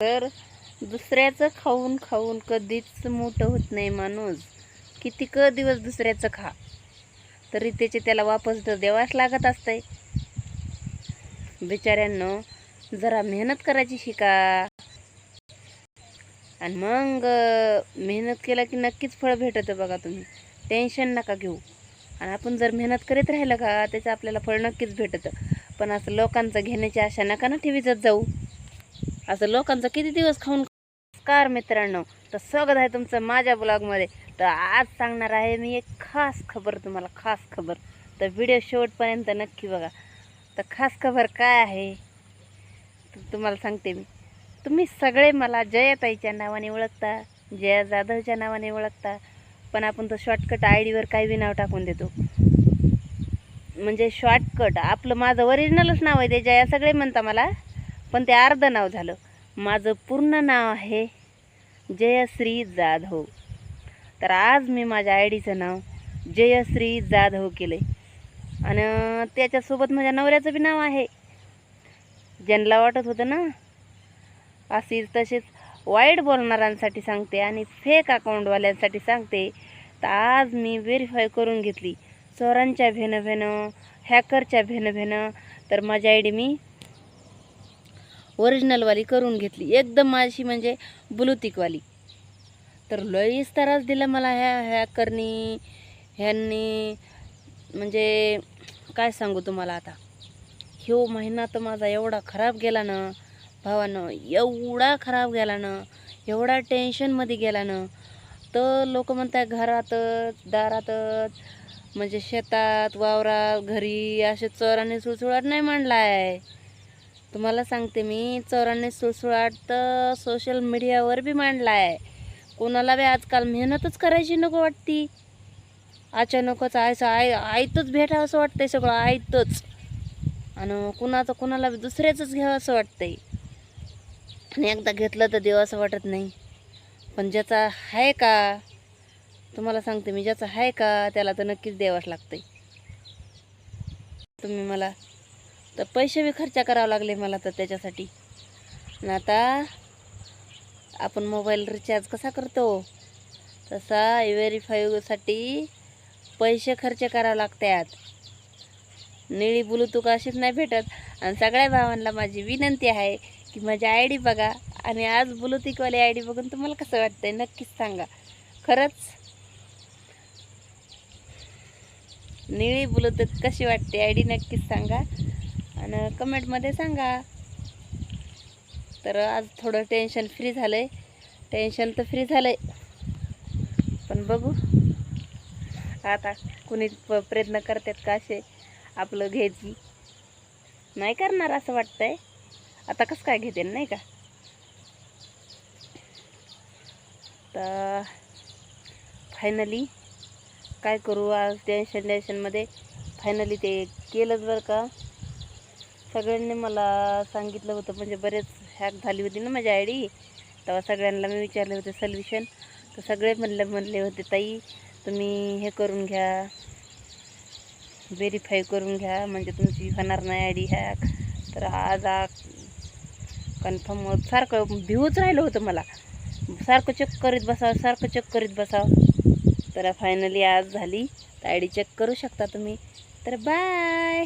तर दुसऱ्याचं खाऊन खाऊन कधीच मोठं होत नाही माणूस. किती क दिवस दुसऱ्याचं खा? तरी त्याचे त्याला वापस तर द्यावाच लागत असतंय. बिचाऱ्यांनो जरा मेहनत करायची शिका. आणि मग मेहनत केलं की नक्कीच फळ भेटतं बघा तुम्ही. टेन्शन नका घेऊ. आणि आपण जर मेहनत करीत राहिलं का त्याचं आपल्याला फळ नक्कीच भेटतं. पण असं लोकांचं घेण्याची आशा नका ना ठेवीत जाऊ. असं लोकांचं किती दिवस खाऊन नमस्कार मित्रांनो तर स्वागत आहे तुमचं माझ्या ब्लॉगमध्ये. तर आज सांगणार आहे मी एक खास खबर तुम्हाला खास खबर. तर व्हिडिओ शेवटपर्यंत नक्की बघा. तर खास खबर काय आहे? तर तुम्हाला सांगते मी. तुम्ही सगळे मला जयाताईच्या नावाने ओळखता जया जाधवच्या नावाने ओळखता पण आपण तो शॉर्टकट आय डीवर काही बी नाव टाकून देतो. म्हणजे शॉर्टकट आपलं माझं ओरिजिनलच नाव आहे ते जया सगळे म्हणता मला. पण ते अर्ध नाव झालं. माझं पूर्ण नाव आहे जयश्री जाधव. तर आज मी माझ्या आय डीचं नाव जयश्री जाधव केलं आहे आणि त्याच्यासोबत माझ्या नवऱ्याचं बी नाव आहे. ज्यांना वाटत होतं ना अशीच तसेच वाईट बोलणाऱ्यांसाठी सांगते आणि फेक अकाउंटवाल्यांसाठी सांगते. तर आज मी व्हेरीफाय करून घेतली. चोरांच्या भेनं भेनं हॅकरच्या भेनं भेनं तर माझी आय डी मी ओरिजिनलवाली करून घेतली. एकदम माझी म्हणजे ब्लूतिकवाली तर लईच त्रास दिला मला ह्या हॅकरनी ह्यांनी. म्हणजे काय सांगू तुम्हाला आता? ह्यो महिना तर माझा एवढा खराब गेला ना भावानं एवढा खराब गेला ना एवढा टेन्शनमध्ये गेला ना तर लोक म्हणतात घरातच दारातच म्हणजे शेतात वावरात घरी असे चोराने सुळसुळाट नाही मांडला आहे तुम्हाला सांगते मी चोरांनी सुळसुळाट तर सोशल मीडियावर बी मांडला आहे कोणाला बी आजकाल मेहनतच करायची नको वाटती. अचानकच आयचं आय आयतच भेटावं असं वाटतंय सगळं आयतच. आणि कुणाचं कुणाला बी दुसऱ्याचंच घ्यावं असं वाटतंय. आणि एकदा घेतलं तर देव असं वाटत नाही. पण ज्याचा आहे का तुम्हाला सांगते मी ज्याचा आहे का त्याला तर नक्कीच द्यावंच लागतंय. तुम्ही मला तर पैसे बी खर्च करावं लागले मला तर त्याच्यासाठी. आणि आता आपण मोबाईल रिचार्ज कसा करतो? तसा व्हेरीफायसाठी पैसे खर्च करावे लागतात. निळी ब्लूटूथ अशीच नाही भेटत. आणि सगळ्या भावांना माझी विनंती आहे की माझी आय डी बघा. आणि आज ब्लूटूथवाली आय डी बघून तुम्हाला कसं वाटतंय नक्कीच सांगा. खरंच निळी ब्लूटूथ कशी वाटते? आय डी नक्कीच सांगा. आणि कमेंटमध्ये सांगा. तर आज थोडं टेन्शन फ्री झालं आहे टेन्शन तर फ्री झालं आहे पण बघू. आता कुणी प- प्रयत्न करतात का असे? आपलं घ्यायची. नाही करणार असं वाटतंय. आता कसं काय घेते नाही का? तर फायनली काय करू? आज टेन्शन टेन्शनमध्ये फायनली ते केलंच बरं का? सगळ्यांनी मला सांगितलं होतं म्हणजे बरेच हॅक झाली होती ना माझी आय डी तेव्हा सगळ्यांना मी विचारले होते सल्युशन. तर सगळे म्हणले म्हणले होते ताई तुम्ही हे करून घ्या. व्हेरीफाय करून घ्या म्हणजे तुमची होणार नाही आय डी हॅक तर आज कन्फर्म सारखं भिवूच राहिलं होतं मला. सारखं चेक करीत बसावं सारखं चेक करीत बसावं. तर फायनली आज झाली. तर आय डी चेक करू शकता तुम्ही. तर बाय